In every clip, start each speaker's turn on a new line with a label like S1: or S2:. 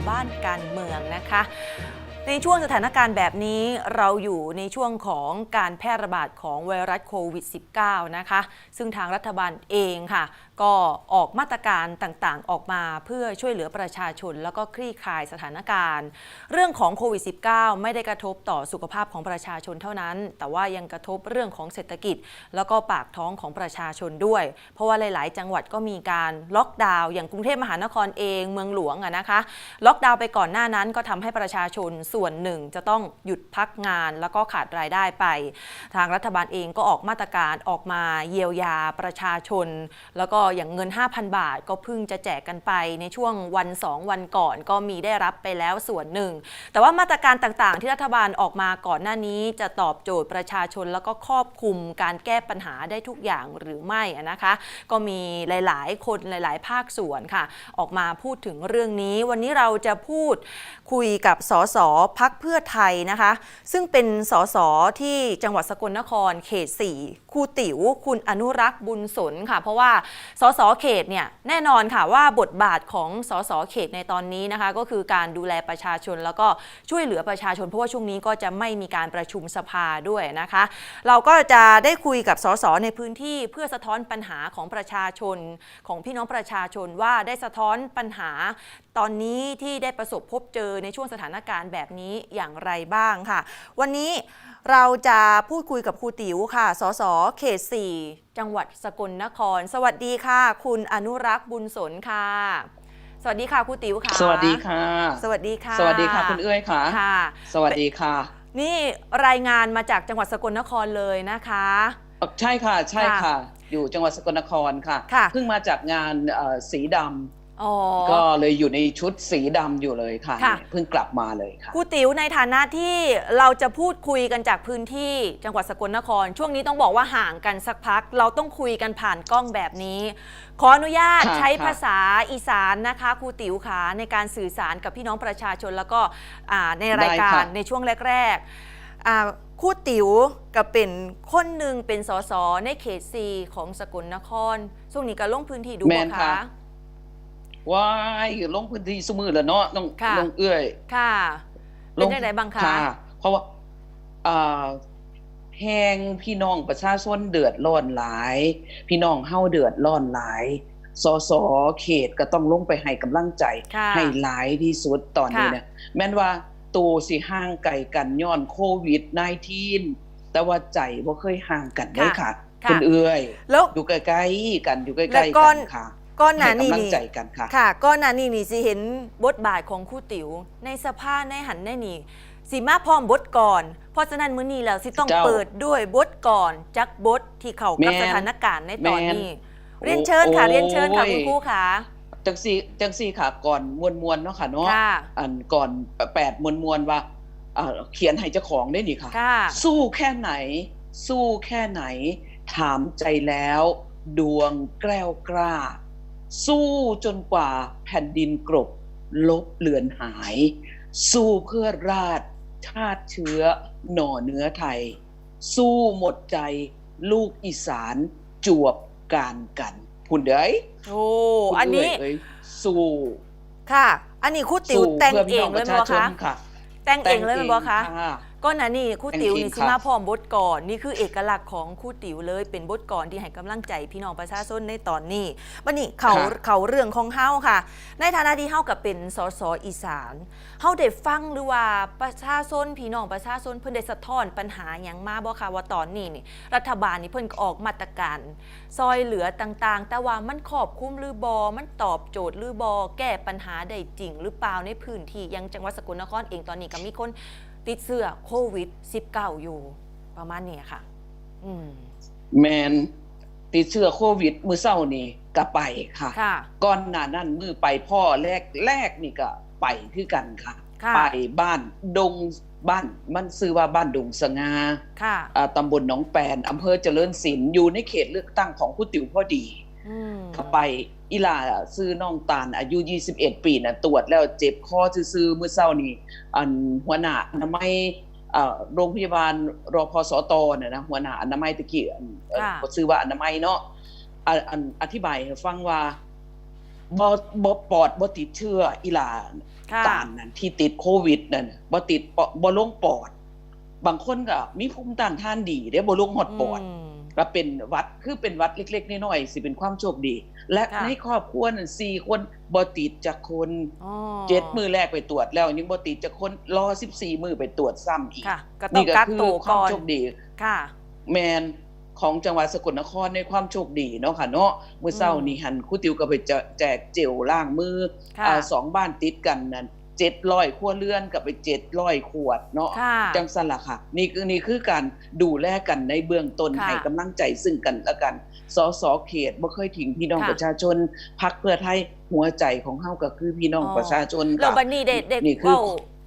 S1: าวบ้านการเมืองนะคะในช่วงสถานการณ์แบบนี้เราอยู่ในช่วงของการแพร่ระบาดของไวรัสโควิด -19 นะคะ ซึ่งทางรัฐบาลเองค่ะ ก็ออกมาตรการต่างๆ ออกมาเพื่อช่วยเหลือประชาชน แล้วก็คลี่คลายสถานการณ์ เรื่องของโควิด -19 ไม่ได้กระทบต่อสุขภาพของประชาชนเท่านั้น แต่ว่ายังกระทบเรื่องของเศรษฐกิจ แล้วก็ปากท้องของประชาชนด้วย เพราะว่าหลาย ๆ จังหวัดก็มีการล็อกดาวน์อย่างกรุงเทพมหานครเองเมืองหลวงอะนะคะ ล็อกดาวน์ไปก่อนหน้านั้นก็ทำให้ประชาชนส่วนหนึ่งจะต้องหยุดพักงาน แล้วก็ขาดรายได้ไป ทางรัฐบาลเองก็ออกมาตรการออกมาเยียวยาประชาชน แล้วก็อย่างเงิน 5,000 บาท ก็เพิ่งจะแจกกันไปในช่วงวัน 2 วันก่อนก็มีได้รับไปแล้วส่วนหนึ่ง แต่ว่ามาตรการต่างๆ ที่รัฐบาลออกมาก่อนหน้านี้จะตอบโจทย์ประชาชนแล้วก็ครอบคลุมการแก้ปัญหาได้ทุกอย่างหรือไม่นะคะ ก็มีหลายๆ คนหลาย ๆ ภาคส่วนค่ะ ออกมาพูดถึงเรื่องนี้ วันนี้เราจะพูดคุยกับสสพักเพื่อไทยนะคะ ซึ่งเป็นสสที่จังหวัดสกลนครเขต 4 คูติ๋ว คุณอนุรักษ์บุญสนค่ะ เพราะว่าสสเขตเนี่ยแน่นอนค่ะว่าบทบาทของสสเขตในตอนนี้นะคะ ก็คือการดูแลประชาชนแล้วก็ช่วยเหลือประชาชนเพราะว่าช่วงนี้ก็จะไม่มีการประชุมสภาด้วยนะคะ เราก็จะได้คุยกับสสในพื้นที่เพื่อสะท้อนปัญหาของประชาชนของพี่น้องประชาชนว่าได้สะท้อนปัญหาตอนนี้ที่ได้ประสบพบเจอในช่วงสถานการณ์แบบนี้อย่างไรบ้างค่ะ วันนี้เราจะพูดคุยกับครูติ๋วค่ะ สส เขต 4 จังหวัดสกลนคร สวัสดีค่ะ คุณอนุรักษ์บุญสนค่ะ สวัสดีค่ะครูติ๋วค่ะ
S2: สวัสดีค่ะ
S1: สวัสดีค่ะ
S2: สวัสดีค่ะคุณเอ้ยค่ะ
S1: ค่ะ
S2: สวัสดีค่ะ
S1: นี่รายงานมาจากจังหวัดสกลนครเลยนะคะ
S2: เอ่อใช่ค่ะ ใช่
S1: ค่ะ
S2: ค่ะ อยู่จังหวัดสกลนครค่ะ
S1: ค่ะ
S2: เพิ่งมาจากงานเอ่อสีด
S1: อ๋อำ
S2: ก็เลยอยู่ในชุดสีดำอยู่เลยค่ะ
S1: ค่ะ
S2: เพิ่งกลับมาเลยค่ะ
S1: ครูติ๋วในฐานะที่เราจะพูดคุยกันจากพื้นที่จังหวัดสกลนคร ช่วงนี้ต้องบอกว่าห่างกันสักพัก เราต้องคุยกันผ่านกล้องแบบนี้ ขออนุญาต
S2: ค่ะ
S1: ใช้
S2: ค่ะ
S1: ภาษาอีสานนะคะครูติ๋วขาในการสื่อสารกับพี่น้องประชาชนแล้วก็อ่าในรายการในช่วงแรกๆอ่าครูติ๋วกับเป็นคนหนึ่งเป็นสสในเขตซีของสกลนครช่วงนี้ก็ลงพื้นที่ดู
S2: แม
S1: บ่
S2: น
S1: คะ
S2: ค่ะ ว้ายลงพื้นที่สมือแล้วเนาะน้อง
S1: ค่ะ
S2: น้องเอื้อย
S1: ค่ะเป็นยังไงบ้างคะ
S2: ค่ะ เพราะว่าอ่าแหงพี่น้องประชาชนเดือดร้อนหลาย พี่น้องเฮาเดือดร้อนหลายสสเขตก็ต้องลงไปให้กำลังใจ
S1: ค่ะ
S2: ให้หลายที่สุดตอนนี้
S1: ค่ะ
S2: เนี่ยแม้นว่าตูสิห่างไกลกันย้อนโควิด -19 แต่ว่าใจบ่เคยห่างกันเลยค่ะ
S1: ค่ะ
S2: คุณเอื้อย
S1: แล้ว
S2: อยู่ใกล้ๆกันอยู่ใก
S1: แล้
S2: ล้วๆ
S1: ก่
S2: กั
S1: อน
S2: นค่ะ
S1: ก้อนหนา
S2: ให้
S1: นี่
S2: กำลัง
S1: นี่
S2: ใจกันค่ะ
S1: ค่ะก้อนหนานี่นี่สิเห็นบทบาทของครู่ติ๋วในสภาในหันในนี่สีมาพร้อมบทก่อน เพราะฉะนั้นมื้อนี้แล้วสิต้อง
S2: เจ้า
S1: เปิดด้วยบทก่อนจักบทที่เข้ากับ
S2: แม่น
S1: สถานการณ์ในตอน
S2: แม่น
S1: นี้ เรียนเชิญค่ะ
S2: โอ้
S1: เรียนเชิญค่ะ
S2: โอ้ย
S1: คุณครูค่ะ
S2: จังซี่จังซี่ค่ะก่อนมวนๆเนาะค่ะเนาะ
S1: ค่ะ
S2: อันก่อนแปดมวลๆว่าอ่าเขียนให้เจ้าของได้นี่ค่ะ
S1: ค่ะ
S2: สู้แค่ไหน สู้แค่ไหน ถามใจแล้ว ดวงแกล้วกล้า สู้จนกว่าแผ่นดินกรบลบเลือนหาย สู้เพื่อราชชาติเชื้อหน่อเนื้อไทย สู้หมดใจลูกอีสานจวบการกันคุณเด้ย
S1: โอ้
S2: คุณ
S1: อันนี้
S2: เยสู้
S1: ค่ะ อันนี้ครู่ติ๋ว
S2: สู้
S1: แต่ง
S2: พื่
S1: เอง
S2: ป
S1: เลย
S2: ระ
S1: ไหม
S2: ชาชน
S1: คะ
S2: ค่ะ
S1: แต่งเองเลยไหมบคะ
S2: ค่ะ
S1: ก้อนหนานี่ครู่ติ๋วนี่
S2: แต่งเอง
S1: สิ
S2: ค่ะ
S1: มาพร้อมบทก่อนนี่คือเอกลักษณ์ของครู่ติ๋วเลยเป็นบทก่อนที่ให้กำลังใจพี่น้องประชาชนในตอนนี้วันนี้เขา
S2: ค่ะ
S1: เขาเรื่องของเฮาค่ะ ในฐานะที่เฮากับเป็นสสอีสานเฮาได้ฟังหรือว่าประชาชนพี่น้องประชาชนเพิ่นได้สะท้อนปัญหาหยังมาบ่คะว่าตอนนี้นี่รัฐบาลนี่เพิ่นก็ออกมาตรการ ซอยเหลือต่างๆ แต่ว่ามันครอบคลุมหรือบอมันตอบโจทย์หรือบอแก้ปัญหาได้จริง หรือเปล่าในพื้นที่อยังจังหวัดสกลนครเองตอนนี้ก็มีคน ติดเชื้อโควิด -19 อยู่ ประมาณนี้ค่ะ อืม
S2: แมนติดเชื้อโควิด มือเศร้านี่ก็ไปค่ะ
S1: ค่ะ
S2: ก่อนหน้านั้นมือไปพ่อแรกแรกนี่ก็ไปคือกันค่ะ
S1: ค่ะ
S2: ไปบ้านดงบ้านมันซื้อว่าบ้านดงสงา
S1: ค่ะ
S2: อ่าตำบลหนองแปนอำเภอเจริญศิลป์อยู่ในเขตเลือกตั้งของผู้ติ๋วพอดี
S1: อืม
S2: ก็ไปอีหลาซื้อน้องตาลอายุ 21 ปีน่ะตรวจแล้วเจ็บคอซื่อๆมื้อเช้านี่อันหัวหน้าอนามัยเอ่อโรงพยาบาลรพสตน่ะนะหัวหน้าอนามัยตะกี้อันเอ่อ
S1: ค่ะ
S2: บ่ชื่อว่าอนามัยเนาะอะอันอธิบายให้ฟังว่าบ่บ่ปอดบ่ติดเชื้ออีหลา
S1: ค่ะ
S2: ตานนั่นที่ติดโควิดนั่นบ่ติดปอดบ่ลงปอด บางคนก็มีภูมิต้านทานดีเด้บ่ลงฮอดปอด
S1: ม
S2: ก็เป็นหวัดคือเป็นหวัดเล็ก ๆน้อยๆสิเป็นความโชคดี และ
S1: ค่ะ
S2: ในครอบครัวนั่นสี่คนบ่ติดจากคน
S1: อ๋อ
S2: เจ็ดมือแรกไปตรวจแล้วยังบ่ติดจากคนรอ14มือไปตรวจซ้ำอีก
S1: ค่ะ ก็ต้อ
S2: นี่
S1: ง
S2: ก็
S1: กัก
S2: คือ
S1: ตัว
S2: ความ
S1: ก่อน
S2: โชคดี
S1: ค่ะ
S2: แมนของจังหวัดสกลนครในความโชคดีเนาะค่ะเนาะเมื่อเช้า
S1: อืม
S2: นี้หันครูติวก็ไปแจแจกเจลล้างมือ
S1: ค่ะ
S2: อ่าสองบ้านติดกันนั่น เจ็ดร้อยครัวเรือนกับไปเจ็ดร้อยขวดเนาะ
S1: ค่ะ
S2: จังสันละค่ะ นี่คือนี่คือการดูแลกันในเบื้องต้น
S1: ค่ะ
S2: ให้กำลังใจซึ่งกันและกันสสเขตบ่เคยทิ้งพี่น้อง
S1: ค่ะ
S2: ประชาชนพักเพื่อไทยหัวใจของเฮาก็คือพี่น้อง
S1: อ๋อ
S2: ประชาชน
S1: แล้ว
S2: ค่ะ
S1: บันนี้ได้ได้
S2: นี่คือ
S1: เว้า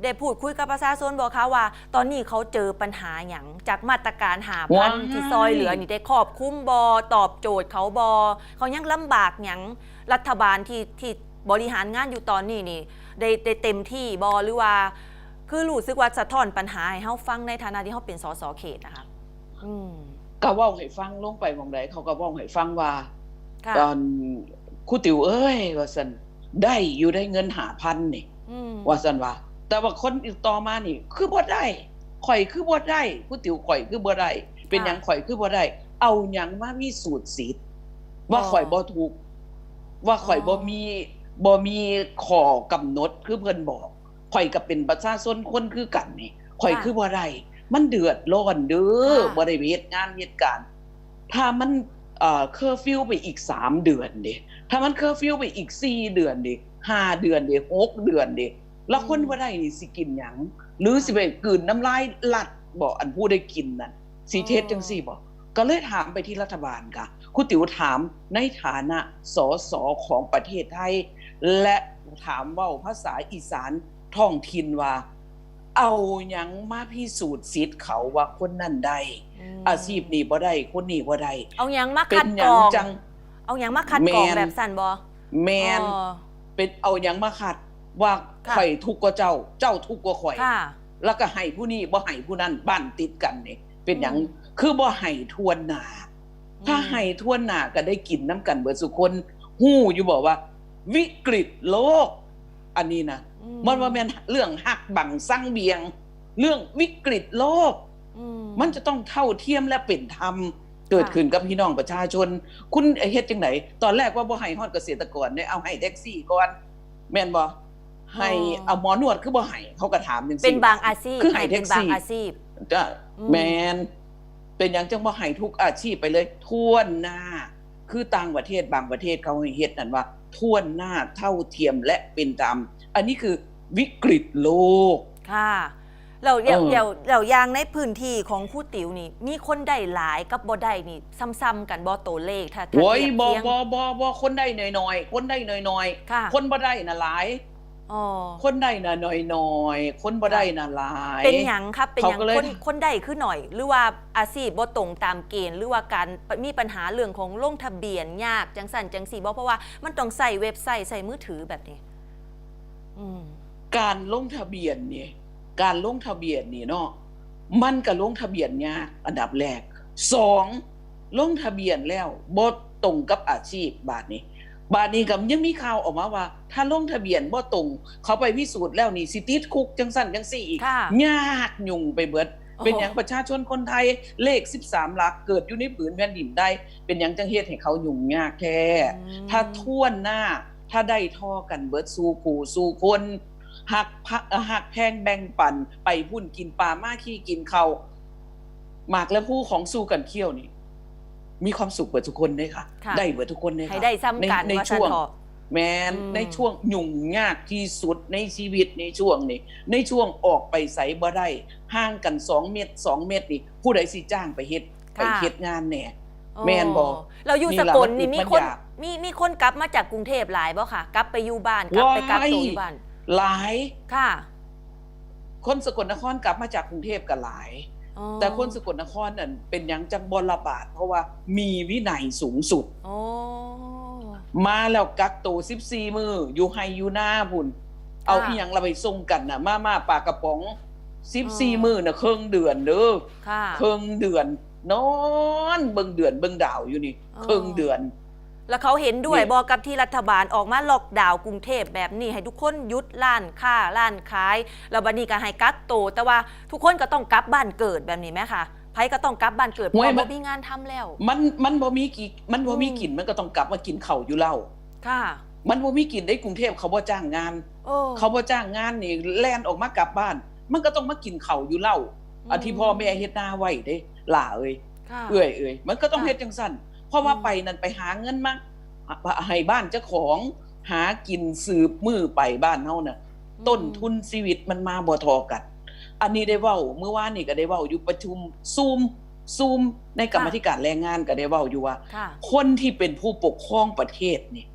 S1: ได้พูดคุยกับประชาชนบอกคะว่า ตอนนี้เขาเจอปัญหาอย่างจากมาตรการหาพัน
S2: ว้าย
S1: ที่ซอยเหลือนี่ได้ครอบคลุมบอตอบโจทย์เขาบอเขายังลำบากอย่างรัฐบาลที่ที่บริหารงานอยู่ตอนนี้นี่ ได้ได้เต็มที่บอหรือว่า คือรู้สึกว่าสะท้อนปัญหาให้เฮาฟังในฐานะที่เฮาเป็นสสเขตนะคะอืม
S2: ก็เว้าให้ฟังลงไปหมองใดเขาก็เว้าให้ฟังว่า
S1: ค่ะ
S2: ตอนครูติ๋วเอ้ยว่าสันได้อยู่ได้เงินหาพันนี่
S1: อืม
S2: ว่าสันว่า แต่ว่าคนอีกต่อมานี่ คือบ่ได้ข่อยคือบ่ได้ครูติ๋วข่อยคือบ่ได้เป็นหยังข่อยคือบ่ได้เอาหยังมามีสูตรสิทธิ์ว่าข่อยบ่ถูกว่าข่อยบ่มี บ่มีข้อกำหนดคือเพิ่นบอกข่อยก็เป็นประชาชนคนคือกันนี่ข่อยคือบ่ได้มันเดือดร้อนเด้อบ่ได้ไปเฮ็ดงานเฮ็ดการถ้ามันเอ่อเคอร์ฟิวไปอีกสามเดือนเดิถ้ามันเคอร์ฟิวไปอีกสี่เดือนเดิห้าเดือนเดิหกเดือนเดิแล้วคนว่าได้นี่สิกินหยังหรือสิไปกลืนน้ำลายหลัดบอกอันผู้ได้กินนั่นสีเทศจังสี่บอกก็เลยถามไปที่รัฐบาลค่ะคุณติ๋วถามในฐานะสสของประเทศไทย และถามเว่าภาษาอีสานท้องถิ่นว่า เอาหยังมาพิสูจน์สิทธิ์เขาว่าคนนั้นได้
S1: ม
S2: อาชีพนี้บ่ได้คนนี้บ่ได้
S1: เอาหยังมา
S2: เป็
S1: คั
S2: น
S1: ด
S2: ห
S1: ก
S2: ยั
S1: รงอง
S2: จัง
S1: เอาหยังมาคัดกรอง
S2: แม่น
S1: แบบสั่นบอ
S2: แมน
S1: อ๋อ
S2: เป็นเอาหยังมาขัดว่า
S1: ค่ะ
S2: ข่อยทุกข์กว่าเจ้า เจ้าทุกข์กว่าข่อย
S1: ค่ะ
S2: แล้วก็ให้ผู้นี้บ่ให้ผู้นั้นบ้านติดกันนี่เป็นหยัง
S1: อืม
S2: คือบ่ให้ทวนหน้าถ้าให้ทวนหน้าก็ได้กินน้ำกันเบิดสุคนฮู้อยู่บอกว่า วิกฤตโลก อันนี้นะ
S1: อื
S2: มันว่าแม่นเรื่องหักบังสั่งเบียง เรื่องวิกฤตโลก
S1: อื
S2: มันจะต้องเท่าเทียมและเป็นธรรมเกิดขึ้นกับพี่น้องประชาชน คุณเฮ็ดจังไหน ตอนแรกว่าบ่ให้ฮอดเกษตรกรเนี่ยเอาให้แท็กซี่ก่อน แม่นบ่ให้เอาหมอนวดคือบ่ให้เขาก็ถามจังซี่
S1: เป็นบางอาชีพ
S2: คือให้
S1: เป็น
S2: แท็กซี่
S1: บางอาชีพ
S2: จ้ะ
S1: อืม
S2: แมนเป็นหยังจังบ่ให้ทุกอาชีพไปเลยท่วนหน้า คือต่างประเทศบางประเทศเขาให้เฮ็ดนั่นว่าท่วนหน้าเท่าเทียมและเป็นธรรมอันนี้คือวิกฤตโลก
S1: ค่ะเราเดี๋ยว
S2: เออ
S1: เดี๋ยวเรายางในพื้นที่ของครู่ติ๋วนี่ มีคนได้หลายกับบ่ได้นี่ ซ้ำๆกันบ่ตัวเลขถ้าถ้า
S2: โอ้ย
S1: เทียบ
S2: บ่
S1: เทียง
S2: บ่บ่บ่คนได้น้อยๆคนได้น้อย
S1: ค่ะ
S2: ๆคนบ่ได้น่ะหลาย
S1: อ๋อ
S2: คนได้น่ะน้อยๆ คนบ่ได้น่ะหลาย
S1: เป็นหยังครับเป็นหยัง
S2: เขาก็เลย
S1: คนคนได้ขึ้นหน่อย หรือว่าอาชีพบ่ตรงตามเกณฑ์หรือว่าการมีปัญหาเรื่องของลงทะเบียนยากจังสั่นจังสี่บ่เพราะว่ามันต้องใส่เว็บไซต์ใส่มือถือแบบนี้ อืม
S2: การลงทะเบียนนี่การลงทะเบียนนี่เนาะมันก็ลงทะเบียนยากอันดับแรกสองลงทะเบียนแล้วบ่ตรงกับอาชีพบาทนี้ บาทนี้ก็ยังมีข่าวออกมาว่า ถ้าลงทะเบียนบ่ตรง เขาไปพิสูจน์แล้วนี่สิติดคุกจังสั่นจังซี่อีก
S1: ค่ะ
S2: ยากยุ่งไปเบิด เป็นอย่างประชาชนคนไทยเลข 13 หลักเกิดอยู่ในผืนแผ่นดินได้ เป็นอย่างจังเฮ็ดให้เขายุ่งยากแท้
S1: อืม
S2: ถ้าท่วนหน้า ถ้าได้ท่อกันเบิดสู่ผู้สู่คนหักพักหักแพงแบ่งปัน ไปพุ่นกินปลามาขี้กินเขาหมากและผู้ของสู้กันเคี่ยวนี่ มีความสุขเบิดทุกคนเลยค่ะ
S1: ค่ะ
S2: ได้เบิดทุกคนเลย
S1: ให้
S2: ค่ะ
S1: ได้ซ้ำกัน
S2: ในใน
S1: ว่า
S2: ช่วง
S1: ซั่นเถาะ
S2: แมน
S1: อืม
S2: ในช่วงยุ่งยากที่สุดในชีวิตในช่วงนี้ ในช่วงออกไปใสบ่ได้ห่างกันสองเมตรสองเมตรนี่ผู้ใดสิจ้างไปเฮ็ดไปเฮ็ดงานแหน่ แม่นบ่
S1: เราอยู่
S2: นี่
S1: ส
S2: ล่ะ
S1: กล
S2: มัน
S1: นี่
S2: อึด
S1: มี
S2: มัน
S1: คน
S2: อยาก
S1: มีมีคนกลับมาจากกรุงเทพหลายบ่ค่ะ กลับไปอยู่บ้านกลับไปกักตัวอยู่บ้าน
S2: หลาย
S1: ค่ะ
S2: คนสกลนครกลับมาจากกรุงเทพก็หลาย
S1: อ๋อ
S2: แต่คนสกลนครนั่นเป็นหยังจังบระบาดเพราะว่ามีวินัยสูงสุด
S1: โอ้
S2: มาแล้วกักตัว14มือ อยู่ไฮอยู่หน้าพุ่น เอาอีหยังเราไปส่งกันน่ะมามาปลากระป๋อง14มือน่ะครึ่งเดือนเด้อ
S1: ค่ะ
S2: ครึ่งเดือน นอน เบิ่งเดือนเบิ่งดาวอยู่นี่
S1: อ๋อ
S2: ครึ่งเดือน
S1: แล้วเขาเห็นด้วย
S2: นี่
S1: บอกกับที่รัฐบาลออกมาล็อกดาวน์กรุงเทพแบบนี้ ให้ทุกคนหยุดร้านค้าร้านขายแล้วบัดนี้ก็ให้กักโตวแต่ว่าทุกคนก็ต้องกลับบ้านเกิดแบบนี้ไหมคะไผก็ต้องกลับบ้านเกิดเพ
S2: โอ้
S1: ราะ
S2: ย
S1: ว่า
S2: มั
S1: บ่
S2: น
S1: มีงานทำแล้ว
S2: มันมันบ่มีกี่มันบ่มี
S1: อืม
S2: กินมันก็ต้องกลับมากินข้าวอยู่เล่า
S1: ค่ะ
S2: มันบ่มีกินได้กรุงเทพเขาบ่จ้างงาน
S1: โอ้
S2: เขาบ่จ้างงานนี่แล่นออกมากลับบ้าน มันก็ต้องมากินข้าวอยู่เล่าอันที่พ่อแม่เฮ็ดหน้าไว้เด้หล่าเอ้ย
S1: ค่ะ
S2: เอ้ยเอ้ยมันก็ต้อง
S1: ค่ะ
S2: เฮ็ดจังซั่น เพราะว่า
S1: อืม
S2: ไปนั่นไปหาเงินมาให้บ้านเจ้าของหากินสืบมือไปบ้านเฮาน่ะ ต้นทุนชีวิตมันมาบ่เทอกัน อันนี้ได้เว้าเมื่อวานนี่ก็ได้เว้าอยู่ประชุมซูมซูมในกรรมาธิการแรงงานก็ได้เว้าอยู่ว่า
S1: ค่ะ
S2: คนที่เป็นผู้ปกครองประเทศนี่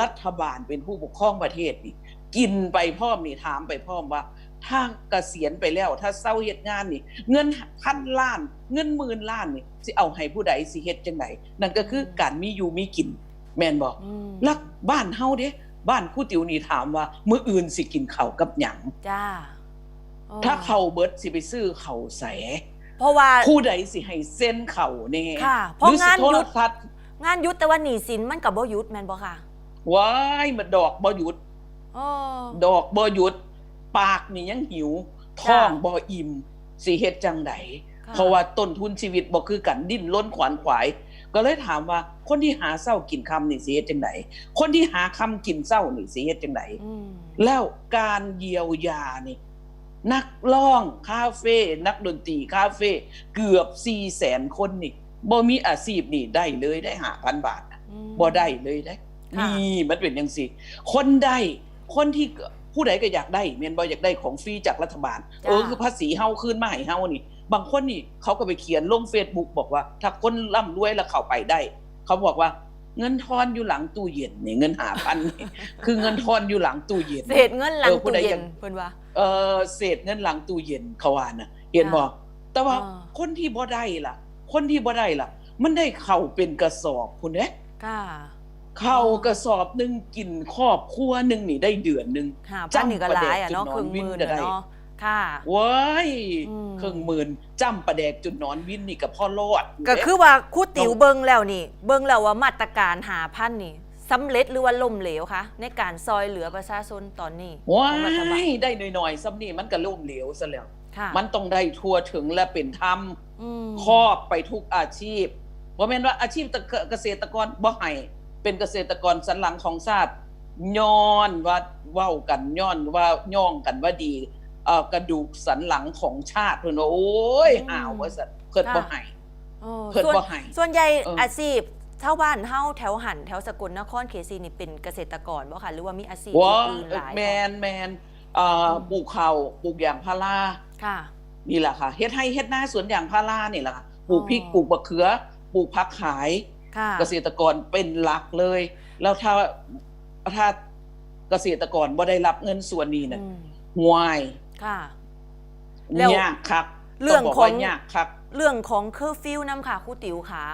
S2: รัฐบาลเป็นผู้ปกครองประเทศนี่ กินไปพร้อมนี่ถามไปพร้อมว่า ถ้าเกษียณไปแล้ว ถ้าเศร้าเหตุงานนี่ เงินพันล้าน เงินหมื่นล้านนี่สิเอาให้ผู้ใดสิเฮ็ดจังไดนั่นก็คือการมีอยู่มีกิน แม่นบอก
S1: อืม
S2: ลักบ้านเฮาเด้บ้านคู่ติ๋วนี่ถามว่ามื้ออื่นสิกินข้าวกับหยัง
S1: จ้าโอ้
S2: ถ้าเขาวเบิดสิไปซื้อเขาวแส
S1: เพราะว่า
S2: ผู้ใดสิให้เส้นเขาวแน่
S1: ค่ะเพ
S2: ห
S1: ราะ
S2: รือสิ
S1: งาน
S2: โท
S1: ห
S2: ร
S1: ยุด
S2: ทัศน์
S1: งานหยุดแต่ว่าหนีสินมันกับบ่หยุดแม่นบ่ค่ะ
S2: ว้ายมันดอกบ่หยุด
S1: โอ้
S2: ดอกบ่หยุด ปากนี่ยังหิวท้องบ่อิ่มสิเฮ็ดจังได
S1: ค่
S2: เพราะว่าต้นทุนชีวิตบ่คือกันดิ้นล้นขวานขวาย ก็เลยถามว่าคนที่หาเศร้ากินคำนี่สิเฮ็ดจังไดคนที่หาคำกินเศร้านี่สิเฮ็ดจังได
S1: อืม
S2: แล้วการเยียวยานี่นักร้องคาเฟ่นักดนตรีคาเฟ่เกือบ4แสนคนนี่บ่มีอาชีพนี่ได้เลยได้5,000บาท
S1: อืม
S2: บ่ได้เลยได้
S1: ค่ะ
S2: นี่มันเป็นยังสิคนได้คนที่ ผู้ใดก็อยากได้เมียนบออยากได้ของฟรีจากรัฐบาล
S1: จ้า
S2: เออคือภาษีเฮาขึ้นมาให้เฮานี่ บางคนนี่เขาก็ไปเขียนลงเฟซบุ๊กบอกว่า ถ้าคนร่ำรวยแล้วเข้าไปได้ เขาบอกว่าเงินทอนอยู่หลังตู้เย็นนี่เงินหาพันนี่คือเงินทอนอยู่หลังตู้เย็น
S1: เศษเงินหลัง
S2: เออผู้
S1: ตู้
S2: ใด
S1: เย็
S2: ยั
S1: น
S2: ง
S1: เพิ่นว่า
S2: เออเศษเงินหลังตู้เย็นเขาว่านะเห็นบอกแต่ว่า
S1: อ่า
S2: คนที่บ่ได้ล่ะ คนที่บ่ได้ล่ะ มันได้เข้าเป็นกระสอบคุณเด้
S1: ค่ะ
S2: เข้ากระสอบหนึ่งกินครอบครัวหนึ่งนี่ได้เดือนหนึ่ง
S1: หาพันนี่ก็หลายอะเนาะ
S2: จำ
S1: ค
S2: ประ
S1: รึ่ง
S2: เด็
S1: ห
S2: น
S1: มื่น
S2: จุดนอนวินก็
S1: อะ
S2: ได้
S1: เนาะค่ะ
S2: ว้าย
S1: อืม
S2: เครื่องหมื่นจำประแดกจุดนอนวินนี่กับพ่อรอด
S1: ก็คือว่าครู่ติ๋วเบิ่งแล้วนี่ เบิ่งแล้วว่ามาตรการหาพันนี่สำเร็จหรือว่าล่มเหลวคะในการซอยเหลือประชาชนตอนนี้
S2: ว้า
S1: ของรัฐบาล
S2: ยได้หน่อยๆซ้ำนี่มันก็ล่มเหลวซะแล้ว
S1: ค่ะ
S2: มันต้องได้ทั่วถึงและเป็นธรรม
S1: อืม
S2: ครอบไปทุกอาชีพบ่แม่นว่าอาชีพตะเกษตรกรบ่ให้ เป็นเกษตรกรสันหลังของชาติย้อนว่าเว้ากันย้อนว่าย่องกันว่าดีเอ่อกระดูกสันหลังของชาติเพิ่นว่าโอ้ยห่าวว่าซั่นเพิ่นบ่ให้
S1: โอ้
S2: เพิ่น
S1: ส่วน
S2: บ่ให้
S1: ส่วนใหญ่
S2: เอออ
S1: อาชีพชาวบ้านเฮาแถวหันแถวสกลนครเขซีนี่เป็นเกษตรกรบ่คะหรือว่ามีอาชีพ
S2: ว้า
S1: อื่นๆหลาย
S2: แมนแมนเอ่อปลูกข้าวปลูกยางพารา
S1: ค่ะ
S2: นี่แหละค่ะเฮ็ดให้เฮ็ดหน้าสวนยางพารานี่แหละค่ะปลูกพริก
S1: อ๋อ
S2: ปลูกมะเขือปลูกผักขาย
S1: ค่ะ
S2: เกษตรกรเป็นหลักเลย แล้วถ้าถ้าเกษตรกรบ่ได้รับเงินส่วนนี้น่ะ
S1: อืม
S2: ห่วย
S1: ค่ะแล้ว
S2: ยากคัก
S1: เรื่อง
S2: ต้บก
S1: ของ
S2: ว่ายากคัก
S1: เรื่องของเคอร์ฟิวน้ำค่ะครูติ๋วค่ะ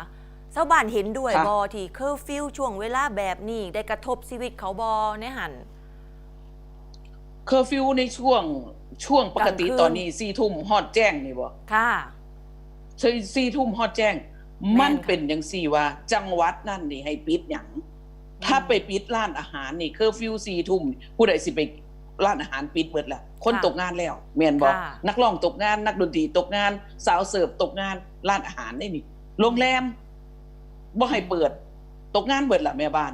S1: ชาวบ้านเห็นด้วย
S2: ค่ะ
S1: บอที่เคอร์ฟิวช่วงเวลาแบบนี้ได้กระทบชีวิตเขาบอในหัน
S2: เคอร์ฟิวในช่วงช่วงปกติ
S1: กลางคืน
S2: ตอนนี้4ทุ่มฮอดแจ้งนี่บ่
S1: ค่ะ
S2: สี่ทุ่มฮอดแจ้ง
S1: แม่น
S2: มัน
S1: ค่ะ
S2: เป็นจังซี่ว่า จังหวัดนั่นนี่ให้ปิดหยังถ้าไปปิดร้านอาหารนี่เคอร์ฟิวสี่ทุ่มผู้ใดสิไปร้านอาหารปิดเบิดแล้วคน
S1: ค่ะ
S2: ตกงานแล้วแม่นบอก
S1: ค่ะ
S2: นักร้องตกงาน นักดนตรีตกงาน สาวเสิร์ฟตกงานร้านอาหารนี่นี่โรงแรมบ่ให้เปิด ตกงานเบิดละแม่บ้าน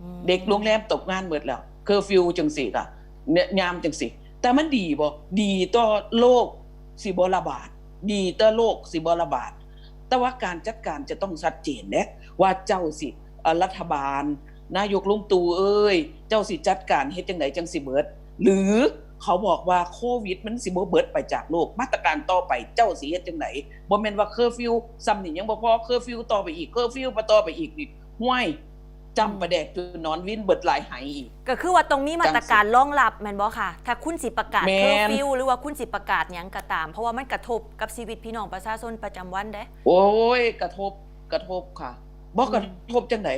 S1: อืม
S2: เด็กโรงแรมตกงานเบิดแล้วเคอร์ฟิวจังสี่ค่ะเนี่ยยามจังสี่แต่มันดีบ่ดีต่อโลกสิบ่ระบาด ดีต่อโลกสิบ่ระบาด แต่ว่าการจัดการจะต้องชัดเจนนะว่าเจ้าสิรัฐบาล นายกลุงตู่เอ้ย เจ้าสิจัดการเฮ็ดจังไดจังสิเบิด หรือเขาบอกว่าโควิดมันสิบ่เบิดไปจากโลก มาตรการต่อไปเจ้าสิเฮ็ดจังไดบ่แม่นว่าเคอร์ฟิวซ้ำนี่ยังบ่พอเคอร์ฟิวต่อไปอีกเคอร์ฟิวมาต่อไปอีกนี่ห้วย จำประแดกจนนอนวินเบิดหลายไหายอีก
S1: ก็คือว่าตรงนี้มาตรการรองรับแมนบอค่ะ ถ้าคุณสิประกาศ
S2: แม่
S1: เคนอร์ฟิวหรือว่าคุณสิประกาศหยังก็ตาม เพราะว่ามันกระทบกับชีวิตพี่น้องประชาชนประจำวันเด้
S2: โอ้ย กระทบกระทบค่ะบ่กระทบจังได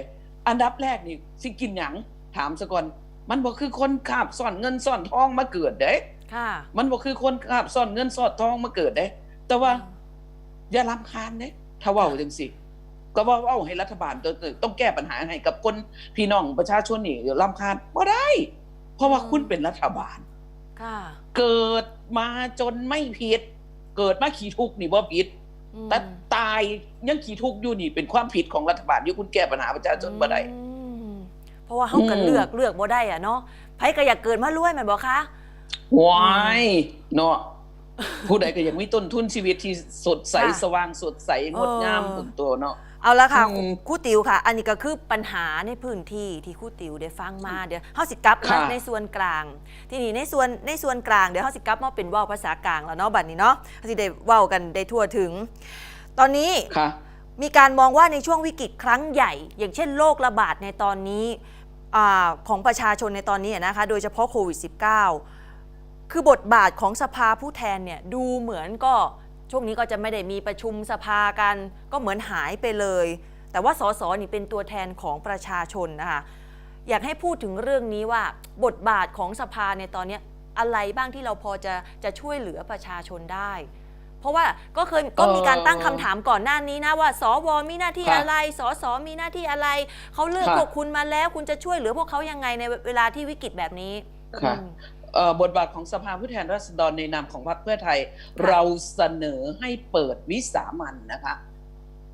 S2: อันดับแรกนี่สิกินหยังถามซะก่อนมันบ่คือคนขาบซ่อนเงินซ่อนทองมาเกิดเด้
S1: ค่ะ
S2: มันบ่คือคนขาบซ่อนเงินซ่อนทองมาเกิดเด้ แต่ว่า อย่ารำคาญเด้ถ้าเว้าจังสิ ก็ว่าเอาให้รัฐบาลต้องต้องแก้ปัญหาให้กับคนพี่น้องประชาชนนี่ลำคาญบ่ได้ เพราะว่าคุณเป็นรัฐบาล
S1: ค่ะ
S2: เกิดมาจนไม่ผิด เกิดมาขี่ทุกข์นี่ว่าผิด
S1: อืม
S2: แต่ตายยังขี่ทุกข์อยู่นี่เป็นความผิดของรัฐบาลที่คุณแก้ปัญหาประชาชนบ่ได้
S1: อืมเพราะว่าเขากัน
S2: อืม
S1: เลือกเลือกบ่ได้อะเนาะไผก็อยากเกิดมารวยแม่นบ่คะ
S2: วายเนาะผู้ใดก็ยังมีต้นทุนชีวิตที่สดใส
S1: ค่ะ
S2: สว่างสดใสงดงาม
S1: เออ
S2: บนตัวเนาะ
S1: เอาละค่ะ
S2: อืม
S1: ครู่ติวค่ะ อันนี้ก็คือปัญหาในพื้นที่ที่ครู่ติวได้ฟังมาเดี๋ยวเฮาสิกลับมา
S2: ค่ะ
S1: ในส่วนกลาง ทีนี้ในส่วนในส่วนกลางเดี๋ยวเฮาสิกลับมาเป็นเว้าภาษากลางแล้วเนาะบัดนี้เนาะเฮาสิได้เว้ากันได้ทั่วถึง ตอนนี้
S2: ค่ะ
S1: มีการมองว่าในช่วงวิกฤตครั้งใหญ่ อย่างเช่นโรคระบาดในตอนนี้อาของประชาชนในตอนนี้นะคะ โดยเฉพาะโควิด -19 คือบทบาทของสภาผู้แทนเนี่ยดูเหมือนก็ ช่วงนี้ก็จะไม่ได้มีประชุมสภากัน ก็เหมือนหายไปเลย แต่ว่าสสนี่เป็นตัวแทนของประชาชนนะคะอยากให้พูดถึงเรื่องนี้ว่าบทบาทของสภาในตอนเนี้ยอะไรบ้างที่เราพอจะจะช่วยเหลือประชาชนได้ เพราะว่าก็เคยก็มีการตั้งคำถามก่อนหน้านี้นะว่า สวมีหน้าที่
S2: ค่ะ
S1: อะไร สสมีหน้าที่อะไร เขาเลือก
S2: ค่ะ
S1: พวกคุณมาแล้ว คุณจะช่วยเหลือพวกเขายังไงในเวลาที่วิกฤตแบบนี้
S2: ค่ะ
S1: อืม
S2: เอ่อ บทบาทของสภาผู้แทนราษฎรในนามของพรรคเพื่อไทย เราเสนอให้เปิดวิสามันนะคะ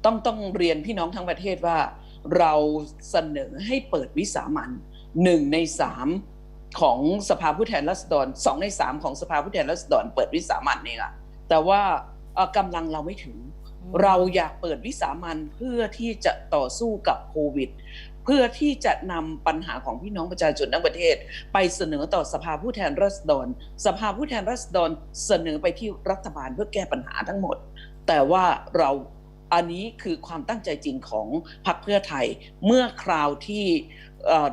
S2: ต้องต้องเรียนพี่น้องทั้งประเทศว่า เราเสนอให้เปิดวิสามันหนึ่งในสามของสภาผู้แทนราษฎรสองในสามของสภาผู้แทนราษฎรเปิดวิสามันนี่ค่ะแต่ว่าเอ่อกำลังเราไม่ถึง เราอยากเปิดวิสามันเพื่อที่จะต่อสู้กับโควิดเพื่อที่จะนำปัญหาของพี่น้องประชาชนทั้งประเทศ ไปเสนอต่อสภาผู้แทนราษฎร สภาผู้แทนราษฎรเสนอไปที่รัฐบาลเพื่อแก้ปัญหาทั้งหมด แต่ว่าเราอันนี้คือความตั้งใจจริงของพรรคเพื่อไทยเมื่อคราวที่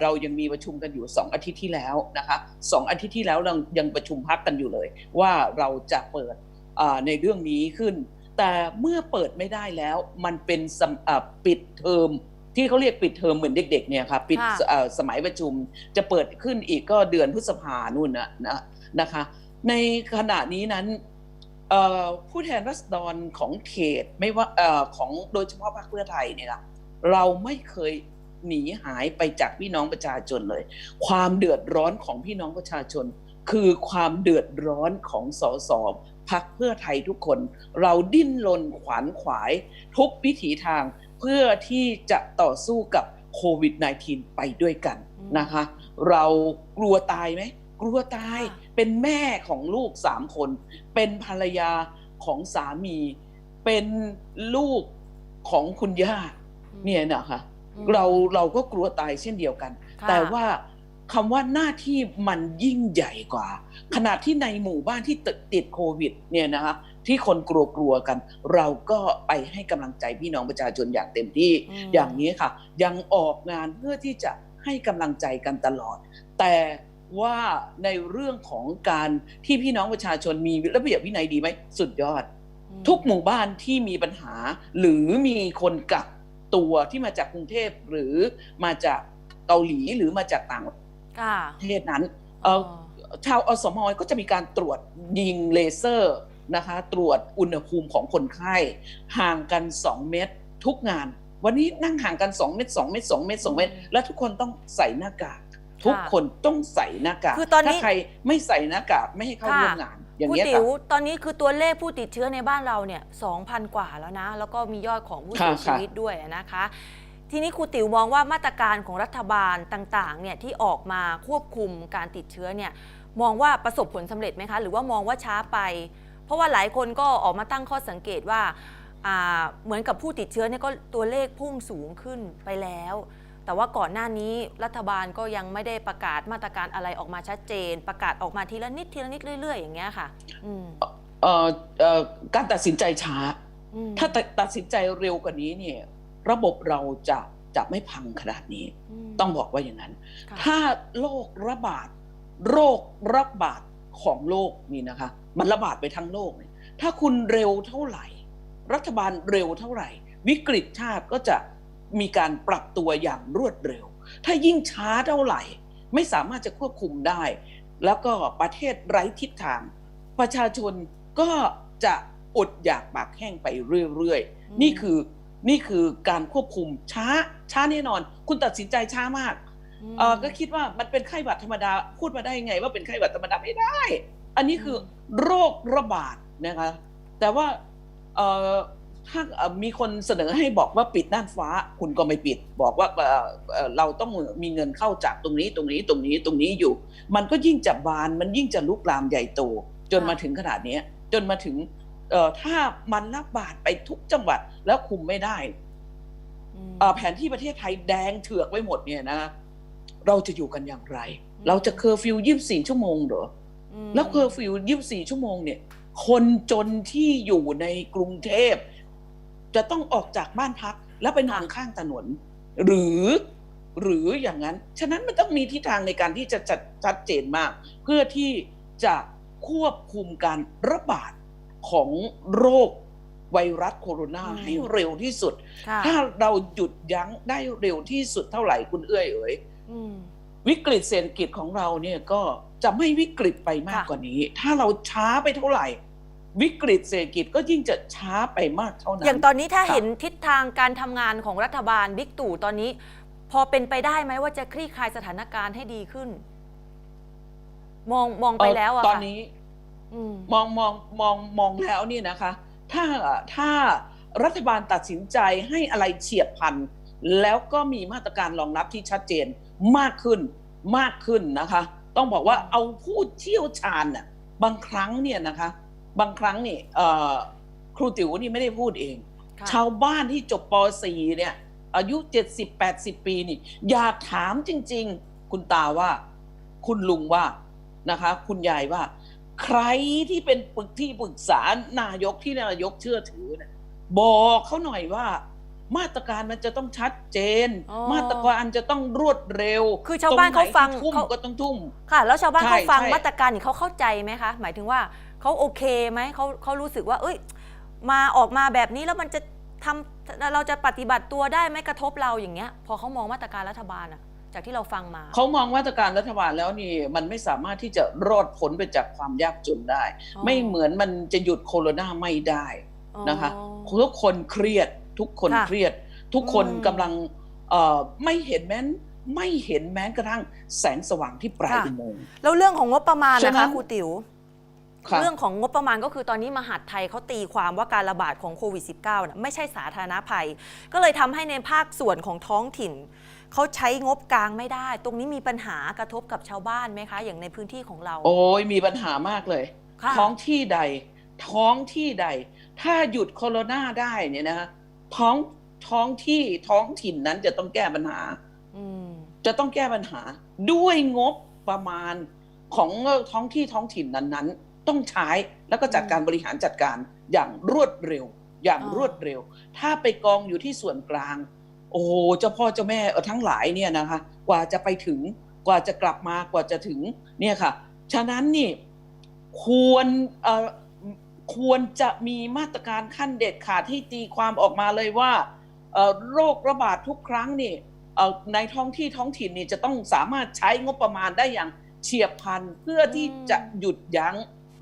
S2: เรายังมีประชุมกันอยู่สองอาทิตย์ที่แล้วนะคะสองอาทิตย์ที่แล้วเรายังประชุมพักกันอยู่เลย ว่าเราจะเปิดในเรื่องนี้ขึ้น แต่เมื่อเปิดไม่ได้แล้วมันเป็นปิดเทอม ที่เขาเรียกปิดเทอมเหมือนเด็กๆเนี่ยค่ะปิด
S1: ค่ะ
S2: เอ่อสมัยประชุมจะเปิดขึ้นอีกก็เดือนพฤษภานู่นนะนะนะคะ ในขณะนี้นั้นเอ่อผู้แทนรัษฎรของเขตไม่ว่าเอ่อของโดยเฉพาะพรรคเพื่อไทยเนี่ยนะเราไม่เคยหนีหายไปจากพี่น้องประชาชนเลย ความเดือดร้อนของพี่น้องประชาชน คือความเดือดร้อนของสสพักเพื่อไทยทุกคน เราดิ้นรนขวานขวาย ทุกวิถีทาง เพื่อที่จะต่อสู้กับโควิด -19 ไปด้วยกัน
S1: อืม
S2: นะคะ เรากลัวตายไหมกลัวตาย
S1: ค่ะ
S2: เป็นแม่ของลูกสามคน เป็นภรรยาของสามี เป็นลูกของคุณย่าเนี่ยนะคะ
S1: อืม
S2: เราเราก็กลัวตายเช่นเดียวกัน
S1: ค่ะ
S2: แต่ว่าคำว่าหน้าที่มันยิ่งใหญ่กว่า ขนาดที่ในหมู่บ้านที่ติดติดโควิดเนี่ยนะคะ ที่คนกลัวกลัวๆกัน เราก็ไปให้กำลังใจพี่น้องประชาชนอย่างเต็มที่
S1: ม
S2: อย่างนี้ค่ะ ยังออกงานเพื่อที่จะให้กำลังใจกันตลอด แต่ว่าในเรื่องของการที่พี่น้องประชาชนมีระเบียบวินัยดีไหมสุดยอด
S1: อืม
S2: ทุกหมู่บ้านที่มีปัญหา หรือมีคนกักตัวที่มาจากกรุงเทพหรือมาจากเกาหลีหรือมาจากต่าง
S1: ค่ะ
S2: ประเทศนั้นเอ่อชาวอสมก็จะมีการตรวจยิงเลเซอร์ นะคะ ตรวจอุณหภูมิของคนไข้ ห่างกัน 2 เมตร ทุกงาน วันนี้นั่งห่างกัน 2 เมตร 2 เมตร 2 เมตร 2 เมตร
S1: อืม
S2: และทุกคนต้องใส่หน้ากาก ทุกคนต้องใส่หน้ากาก
S1: คือตอนนี้
S2: ถ้าใครไม่ใส่หน้ากากไม่ให้เข้า
S1: ค่ะ
S2: ร่วมงานอย่าง
S1: คุณ
S2: เงี้ย
S1: ติ๋
S2: ค่ะ
S1: วตอนนี้คือตัวเลขผู้ติดเชื้อในบ้านเราเนี่ย2,000 กว่าแล้วนะ แล้วก็มียอดของผู้เสีย
S2: ค่ะ
S1: ชีวิตด้วยนะคะ ทีนี้ครูติ๋วมองว่ามาตรการของรัฐบาลต่างๆเนี่ยที่ออกมาควบคุมการติดเชื้อเนี่ยมองว่าประสบผลสำเร็จไหมคะ หรือว่ามองว่าช้าไป เพราะว่าหลายคนก็ออกมาตั้งข้อสังเกตว่าอ่าเหมือนกับผู้ติดเชื้อเนี่ยก็ตัวเลขพุ่งสูงขึ้นไปแล้ว แต่ว่าก่อนหน้านี้รัฐบาลก็ยังไม่ได้ประกาศมาตรการอะไรออกมาชัดเจน ประกาศออกมาทีละนิดทีละนิดเรื่อย ๆ อย่างเงี้ยค่ะอืม
S2: เอ่อเอ่อการตัดสินใจช้า
S1: อืม
S2: ถ้าตัดตัดสินใจเร็วกว่านี้เนี่ยระบบเราจะจะไม่พังขนาดนี้
S1: ม
S2: ต้องบอกว่าอย่างนั้น
S1: ค่ะ
S2: ถ้าโรคระบาด โรคระบาด ของโลกนี่นะคะ มันระบาดไปทั้งโลกเนี่ยถ้าคุณเร็วเท่าไหร่ รัฐบาลเร็วเท่าไหร่ วิกฤตชาติก็จะมีการปรับตัวอย่างรวดเร็ว ถ้ายิ่งช้าเท่าไหร่ ไม่สามารถจะควบคุมได้ แล้วก็ประเทศไร้ทิศทาง ประชาชนก็จะอดอยากปากแห้งไปเรื่อยๆ นี่คือนี่คือการควบคุมช้าช้าแน่นอน คุณตัดสินใจช้ามาก เออก็คิดว่ามันเป็นไข้หวัดธรรมดา พูดมาได้ไง ว่าเป็นไข้หวัดธรรมดาไม่ได้ อันนี้คือโรคระบาดนะคะ แต่ว่าเออถ้าเอ่อมีคนเสนอให้บอกว่าปิดน่านฟ้า คุณก็ไม่ปิด บอกว่าเอ่อเอ่อเราต้องมีเงินเข้าจากตรงนี้ตรงนี้ตรงนี้ตรงนี้อยู่ มันก็ยิ่งจะบานมันยิ่งจะลุกลามใหญ่โต จนมาถึงขนาดเนี้ยจนมาถึงเอ่อถ้ามันระบาดไปทุกจังหวัดแล้วคุมไม่ได้
S1: ม
S2: เอ่อแผนที่ประเทศไทยแดงเถือกไว้หมดเนี่ยนะ เราจะอยู่กันอย่างไร เราจะเคอร์ฟิวยี่สี่ชั่วโมงเหรอ
S1: ม
S2: แล้วเคอร์ฟิวยี่สี่ชั่วโมงเนี่ย คนจนที่อยู่ในกรุงเทพ จะต้องออกจากบ้านพักแล้วไปนอนข้างถนน หรือหรืออย่างนั้น ฉะนั้นมันต้องมีทิศทางในการที่จะจัดชัดเจนมาก เพื่อที่จะควบคุมการระบาดของโรคไวรัสโคโรนาให้เร็วที่สุด
S1: ค่ะ
S2: ถ้าเราหยุดยั้งได้เร็วที่สุดเท่าไหร่คุณเอื้อยเอ๋ย
S1: อืม
S2: วิกฤตเศรษฐกิจของเราเนี่ยก็จะไม่วิกฤตไปมาก
S1: ค่ะ
S2: กว่านี้ ถ้าเราช้าไปเท่าไหร่ วิกฤตเศรษฐกิจก็ยิ่งจะช้าไปมากเท่านั้
S1: อย่าง
S2: น
S1: ตอนนี้ถ้า
S2: ครับ
S1: เห็นทิศทางการทำงานของรัฐบาลบิ๊กตู่ตอนนี้ พอเป็นไปได้ไหมว่าจะคลี่คลายสถานการณ์ให้ดีขึ้น มองมองไปแล้วอะ
S2: ตอน
S1: ค่ะ
S2: นี้
S1: อืม
S2: มองมองมองมองแล้วนี่นะคะ ถ้าถ้ารัฐบาลตัดสินใจให้อะไรเฉียบพลันแล้วก็มีมาตรการรองรับที่ชัดเจน มากขึ้นมากขึ้นนะคะ ต้องบอกว่าเอาผู้เชี่ยวชาญน่ะบางครั้งเนี่ยนะคะ บางครั้งนี่เอ่อครูติ๋วนี่ไม่ได้พูดเอง
S1: ค่ะ
S2: ชาวบ้านที่จบป .4 เนี่ย อายุ 70-80 ปีนี่ อยากถามจริง ๆ คุณตาว่า คุณลุงว่านะคะ คุณยายว่า ใครที่เป็นปรึกที่ปรึกษานายกที่นายกเชื่อถือเนี่ยบอกเขาหน่อยว่า มาตรการมันจะต้องชัดเจน
S1: อ๋อ
S2: มาตรการจะต้องรวดเร็ว
S1: คือชาวบ้านเขาฟัง
S2: ตรไหนที่ทุ่ม
S1: เขา
S2: ก็ต้องทุ่ม
S1: ค่ะ แล้วชาวบ้าน
S2: ใช่
S1: เขาฟัง
S2: ใช่
S1: มาตรการนี่เขาเข้าใจไหมคะ หมายถึงว่าเขาโอเคไหมเขาเขารู้สึกว่า เอ้ย มาออกมาแบบนี้แล้วมันจะทำเราจะปฏิบัติตัวได้ไหมกระทบเราอย่างเงี้ย พอเขามองมาตรการรัฐบาลอะจากที่เราฟังมา
S2: เขามองมาตรการรัฐบาลแล้วนี่มันไม่สามารถที่จะรอดพ้นไปจากความยากจนได้
S1: อ๋อ
S2: ไม่เหมือนมันจะหยุดโคโรนาไม่ได้ นะคะ
S1: อ๋อ
S2: ทุกคนเครียด ทุกคน
S1: ค่ะ
S2: เครียด ทุกคน
S1: อืม
S2: กำลังเอ่อไม่เห็นแม้นไม่เห็นแม้กระทั่งแสงสว่างที่ปลาย
S1: ค่ะ
S2: อุโมงค์
S1: แล้วเรื่องของงบประมาณ
S2: ฉะ
S1: นะ
S2: นั้
S1: คะ
S2: น
S1: ครูติ๋ว
S2: ค่ะ
S1: เรื่องของงบประมาณก็คือตอนนี้มหาดไทยเขาตีความว่าการระบาดของโควิด -19 น่ะไม่ใช่สาธารณภัย ก็เลยทำให้ในภาคส่วนของท้องถิ่น เขาใช้งบกลางไม่ได้ ตรงนี้มีปัญหากระทบกับชาวบ้านไหมคะ อย่างในพื้นที่ของเรา
S2: โอ้ยมีปัญหามากเลย
S1: ค่ะ
S2: ท้องที่ใด ท้องที่ใด ถ้าหยุดโคโรนาได้เนี่ยนะ ท้องท้องที่ท้องถิ่นนั้นจะต้องแก้ปัญหา
S1: อืม
S2: จะต้องแก้ปัญหา ด้วยงบประมาณของท้องที่ท้องถิ่นนั้นๆ ต้องใช้แล้วก็จัดการบริหารจัดการอย่างรวดเร็ว อย่าง
S1: อ่าร
S2: รวดเร็ว ถ้าไปกองอยู่ที่ส่วนกลาง โอ้เจ้าพ่อเจ้าแม่เอ่อทั้งหลายเนี่ยนะคะ กว่าจะไปถึงกว่าจะกลับมากว่าจะถึงเนี่ยค่ะ ฉะนั้นนี่ควรเอ่อ ควรจะมีมาตรการขั้นเด็ดขาดที่ตีความออกมาเลยว่าเอ่อโรคระบาดทุกครั้งนี่เอ่อในท้องที่ท้องถิ่นนี่จะต้องสามารถใช้งบประมาณได้อย่างเฉียบพลันเพื่อที่
S1: อืม
S2: จะหยุดยั้ง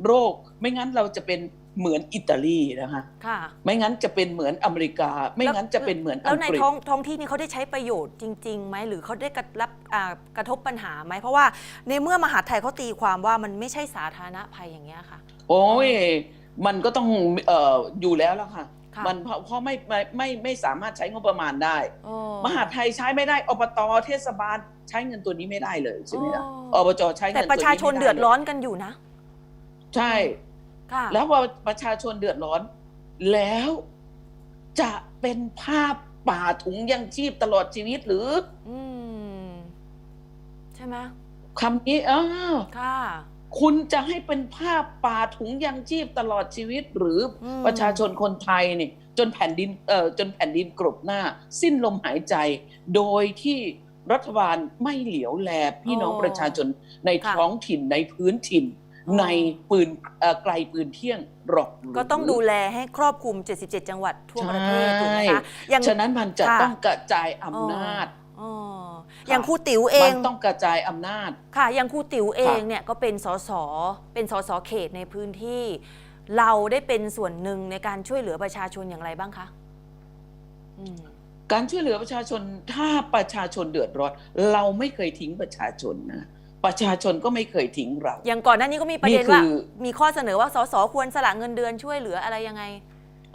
S2: โรค ไม่งั้นเราจะเป็นเหมือนอิตาลีนะคะ
S1: ค่ะ
S2: ไม่งั้นจะเป็นเหมือนอเมริกา ไม่งั้นจะเป็นเหมือน
S1: แล้
S2: อั
S1: ว
S2: ง
S1: ใน
S2: กฤษ
S1: ท้องท้องที่นี่เขาได้ใช้ประโยชน์จริงๆไหมหรือเขาได้กระรับอ่ากระทบปัญหาไหมเพราะว่าในเมื่อมหาดไทยเขาตีความว่ามันไม่ใช่สาธารณภัยอย่างเงี้ยค่ะ
S2: โอ้ย มันก็ต้องเอ่ออยู่แล้วแล้วค่ะ
S1: ค่ะ
S2: มันเพราะเพราะไม่ไม่ไม่ไม่สามารถใช้งบประมาณได้
S1: โอ้
S2: มหาดไทยใช้ไม่ได้อบตเทศบาลใช้เงินตัวนี้ไม่ได้เลยใช่ไหมล่ะ
S1: อ๋อ
S2: อบจใช้เงิน
S1: แต่
S2: ตัวนี้
S1: ประชาชน
S2: ไม่ไเดื
S1: อดร้อนกันอยู่นะ
S2: ใช่
S1: ค่ะ
S2: แล้วพอประชาชนเดือดร้อน แล้วจะเป็นภาพป่าถุงยังชีพตลอดชีวิตหรือ
S1: อืม ใช่ไหม
S2: คำนี้อ้าว
S1: ค่ะ
S2: คุณจะให้เป็นภาพป่าถุงยังชีพตลอดชีวิตหรืออ
S1: ม
S2: ประชาชนคนไทยนี่จนแผ่นดินเอ่อจนแผ่นดินกรบหน้า สิ้นลมหายใจ โดยที่รัฐบาลไม่เหลียวแลพี่น้องประชาชนในท้องถิ่นในพื้นถิ่น ในปืนเอ่อไกลปืนเที่ยงหรอกหรือ
S1: ก็ต้องดูแลให้ครอบคลุม 77 จังหวัดทั่วประเทศถูกไหมคะอย่าง
S2: ฉะนั้นมันจะ
S1: ค่ะ
S2: ต้องกระจายอำนาจ
S1: อ๋ออย่างครูติ๋วเอ
S2: มั
S1: ง
S2: นต้องกระจายอำนาจ
S1: ค่ะอย่างครูติ๋วเองเนี่ยก็เป็นสสเป็นสสเขตในพื้นที่ เราได้เป็นส่วนหนึ่งในการช่วยเหลือประชาชนอย่างไรบ้างคะอืม
S2: การช่วยเหลือประชาชนถ้าประชาชนเดือดร้อนเราไม่เคยทิ้งประชาชนนะประชาชนก็ไม่เคยทิ้งเรา
S1: อย่างก่อนหน้านี้ก็มีประเด็น
S2: นี่คือ
S1: ว่า มีข้อเสนอว่าสสควรสละเงินเดือนช่วยเหลืออะไรยังไง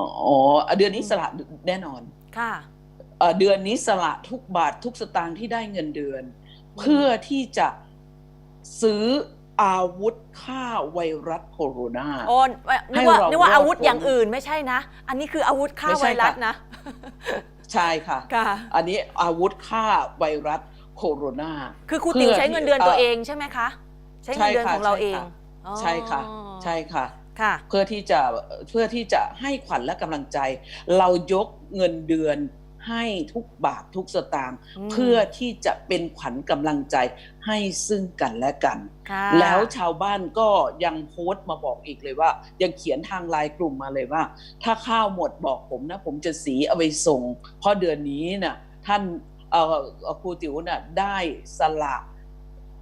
S2: อ๋อเดือนนี้สละแน่นอน
S1: ค่ะ
S2: เอ่อเดือนนี้สละทุกบาททุกสตางค์ที่ได้เงินเดือน เพื่อที่จะซื้ออาวุธฆ่าไวรัสโคโรนา
S1: โอนนึกว่า
S2: ให้เรา
S1: นึกว่า
S2: รอด
S1: อาวุธ
S2: พ้น
S1: อย่างอื่นไม่ใช่นะ อันนี้คืออาวุธฆ่า
S2: ไม่
S1: ไว
S2: ใช่
S1: รัส
S2: ค่ะ
S1: นะ
S2: ใช่ค่ะ
S1: ค่ะ
S2: อันนี้อาวุธฆ่าไวรัสโคโรนา
S1: คือครู
S2: เพื่อ
S1: ติ๋วใช้เงินเดือน
S2: ที่
S1: ตัว
S2: เอ่อ
S1: เองใช่ไหมคะ ใช้เงินเดือน
S2: ใช่ค่ะ
S1: ของเรา
S2: ใช่
S1: เอง
S2: ค่ะ
S1: อ๋อ
S2: ใช่ค่ะ ใช่ค่ะ
S1: ค่ะ
S2: เพื่อที่จะเพื่อที่จะให้ขวัญและกำลังใจ เรายกเงินเดือน ให้ทุกบาททุกสตางค์
S1: อืม
S2: เพื่อที่จะเป็นขวัญกำลังใจให้ซึ่งกันและกัน
S1: ค่ะ
S2: แล้วชาวบ้านก็ยังโพสต์มาบอกอีกเลยว่า ยังเขียนทางไลน์กลุ่มมาเลยว่า ถ้าข้าวหมดบอกผมนะ ผมจะสีเอาไปส่ง เพราะเดือนนี้น่ะท่านเอ่อเอ่อครูติ๋วน่ะได้สละ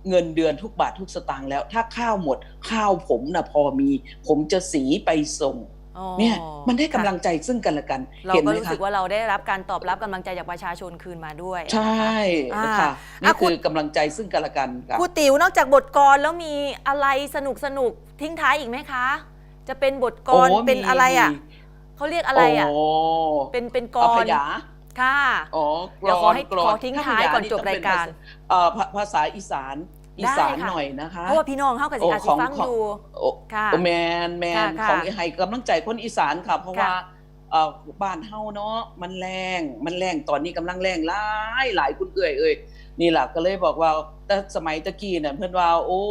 S2: เงินเดือนทุกบาททุกสตางค์แล้ว ถ้าข้าวหมดข้าวผมน่ะพอมี ผมจะสีไปส่ง
S1: อ๋อ
S2: เนี่ยมันได้กำลัง
S1: ค่ะ
S2: ใจซึ่งกันและกัน
S1: เรา
S2: เห็น
S1: ก็
S2: ไหม
S1: รู้
S2: คะ
S1: สึกว่าเราได้รับการตอบรับกำลังใจจากประชาชนคืนมาด้วย
S2: ใช่
S1: นะคะ
S2: ค่ะ
S1: อะ
S2: นี่
S1: คุณ
S2: คือกำลังใจซึ่งกันและกันค่ะ
S1: ครูติ๋วนอกจากบทกรแล้วมีอะไรสนุกสนุกๆทิ้งท้ายอีกไหมคะ จะเป็นบทกร
S2: โอ้
S1: เป็น
S2: มี
S1: อะไรอะ
S2: มี
S1: เขาเรียกอะไรอะ
S2: โเป็
S1: นเป็นก
S2: อ
S1: ร
S2: พยา
S1: ค่ะ
S2: อ๋อ
S1: เดี๋ยวขอให้
S2: กรน
S1: ขอทิ้งท้ายก่อนจบรายการ
S2: เอ่อภาภาษาอีสาน อีสาน
S1: ได้ค่ะ
S2: หน่อยนะคะ
S1: เพราะว่าพี่น้องเข้ากับสิ
S2: โอ้
S1: อาจ
S2: ข
S1: สิ
S2: อง
S1: ฟัง
S2: ของ
S1: อยู่
S2: โอ้
S1: ค่ะ
S2: แมนแมน
S1: ค่ะ
S2: ของ
S1: ค่ะ
S2: ให้กำลังใจคนอีสานค่ะ เพราะว่า
S1: ค่ะ
S2: เอ่อบ้านเฮาเนาะมันแรงมันแรงตอนนี้กำลังแรงหลายหลายคุณเอ่ยเอ่ยนี่แหละก็เลยบอกว่าแต่สมัยตะกี้เนี่ยเพื่อนว่า โอ้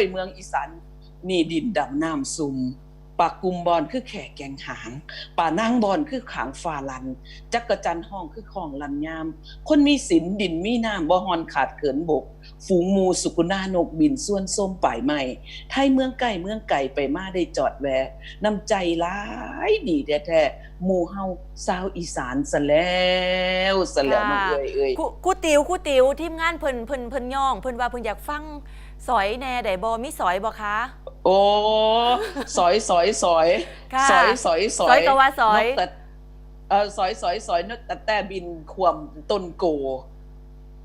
S2: ย เมืองอีสานนี่ดินดำน้ำซุม ปากกุมบอลคือแขกแกงหาง ป่านางบอนคือขางฟาลัน จักกะจันห้องคือของลันยาม คนมีศีลดินมีน้ำบ่ฮอนขาดเขินบก ฝูงมูสุกุนานกบินส่วนส้มป่ายใหม่ ไทยเมืองไก่เมืองไก่ไปมาได้จอดแวะน้ำใจหลายดีแท้ๆหมู่เฮาสาวอีสานซะแล้วซะแล้วน้องเอ้ยเอ้ย
S1: คู่ติวครูติวทีมงานเพิ่นเพิ่นเพิ่นย่อง เพิ่นว่าเพิ่นอยากฟังสอยแน่ไดบอมีสอยบ่คะ
S2: โอ้สอยสอยสอย
S1: ค่ะ
S2: สอยสอยสอย
S1: สอยก็ว่าสอย
S2: นกแต่เออสอยสอยสอยนกแต่แต่บินควมต้นโก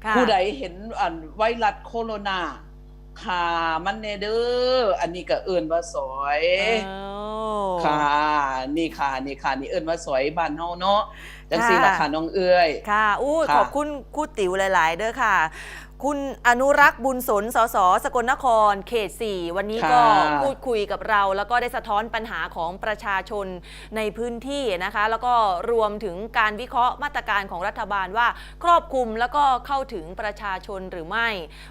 S1: ค่ะ
S2: ผู้ใดเห็นอันไวรัสโคโรนาขามันเนเดอร์อันนี้ก็เอื่นว่าสอย
S1: เออ
S2: ค่ะ นี่ค่ะนี่ค่ะนี่เอื่นว่าสอยบ้านเฮาเนาะจังซี่
S1: ค่ะ
S2: ล่ะค่ะน้องเอ้ย
S1: ค่ะอู้
S2: ค่ะ
S1: ขอบคุณครูติ๋วหลาย ๆ เด้อค่ะ คุณอนุรักษ์บุญสน สส สกลนคร เขต 4 วันนี้ก็
S2: ค่ะ
S1: พูดคุยกับเรา แล้วก็ได้สะท้อนปัญหาของประชาชนในพื้นที่นะคะ แล้วก็รวมถึงการวิเคราะห์มาตรการของรัฐบาลว่า ครอบคลุมแล้วก็เข้าถึงประชาชนหรือไม่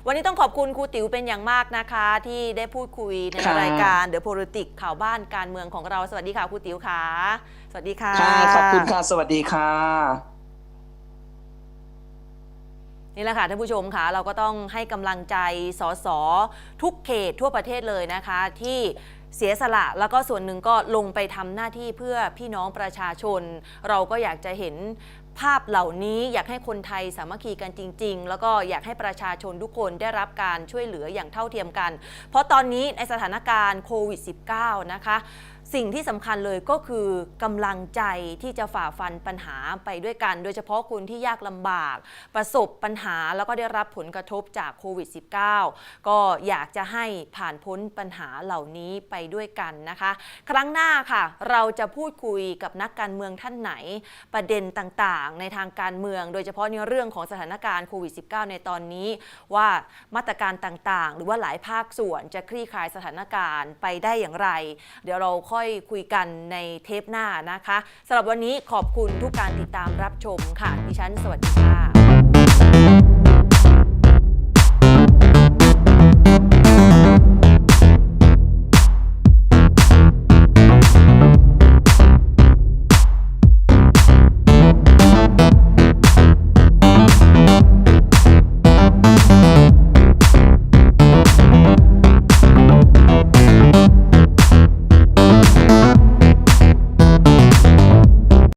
S1: วันนี้ต้องขอบคุณครูติ๋วเป็นอย่างมากนะคะ ที่ได้พูดคุยใน
S2: ค่ะ
S1: รายการ The Politics ข่าวบ้านการเมืองของเรา สวัสดีค่ะครูติ๋วค่ะ สวัสดีค่ะ
S2: ค่ะ ขอบคุณค่ะ สวัสดีค่ะ
S1: นี่แหละค่ะท่านผู้ชมค่ะเราก็ต้องให้กำลังใจสสทุกเขตทั่วประเทศเลยนะคะ ที่เสียสละแล้วก็ส่วนหนึ่งก็ลงไปทำหน้าที่เพื่อพี่น้องประชาชน เราก็อยากจะเห็นภาพเหล่านี้อยากให้คนไทยสามัคคีกันจริง ๆ แล้วก็อยากให้ประชาชนทุกคนได้รับการช่วยเหลืออย่างเท่าเทียมกัน เพราะตอนนี้ในสถานการณ์โควิด -19 นะคะ สิ่งที่สำคัญเลยก็คือกำลังใจที่จะฝ่าฟันปัญหาไปด้วยกัน โดยเฉพาะคนที่ยากลำบาก ประสบปัญหาแล้วก็ได้รับผลกระทบจากโควิด -19 ก็อยากจะให้ผ่านพ้นปัญหาเหล่านี้ไปด้วยกันนะคะ ครั้งหน้าค่ะ เราจะพูดคุยกับนักการเมืองท่านไหน ประเด็นต่างๆ ในทางการเมือง โดยเฉพาะในเรื่องของสถานการณ์โควิด -19 ในตอนนี้ ว่ามาตรการต่างๆ หรือว่าหลายภาคส่วนจะคลี่คลายสถานการณ์ไปได้อย่างไร เดี๋ยวเราค่อยคุยกันในเทปหน้านะคะสำหรับวันนี้ขอบคุณทุกการติดตามรับชมค่ะดิฉันสวัสดีค่ะ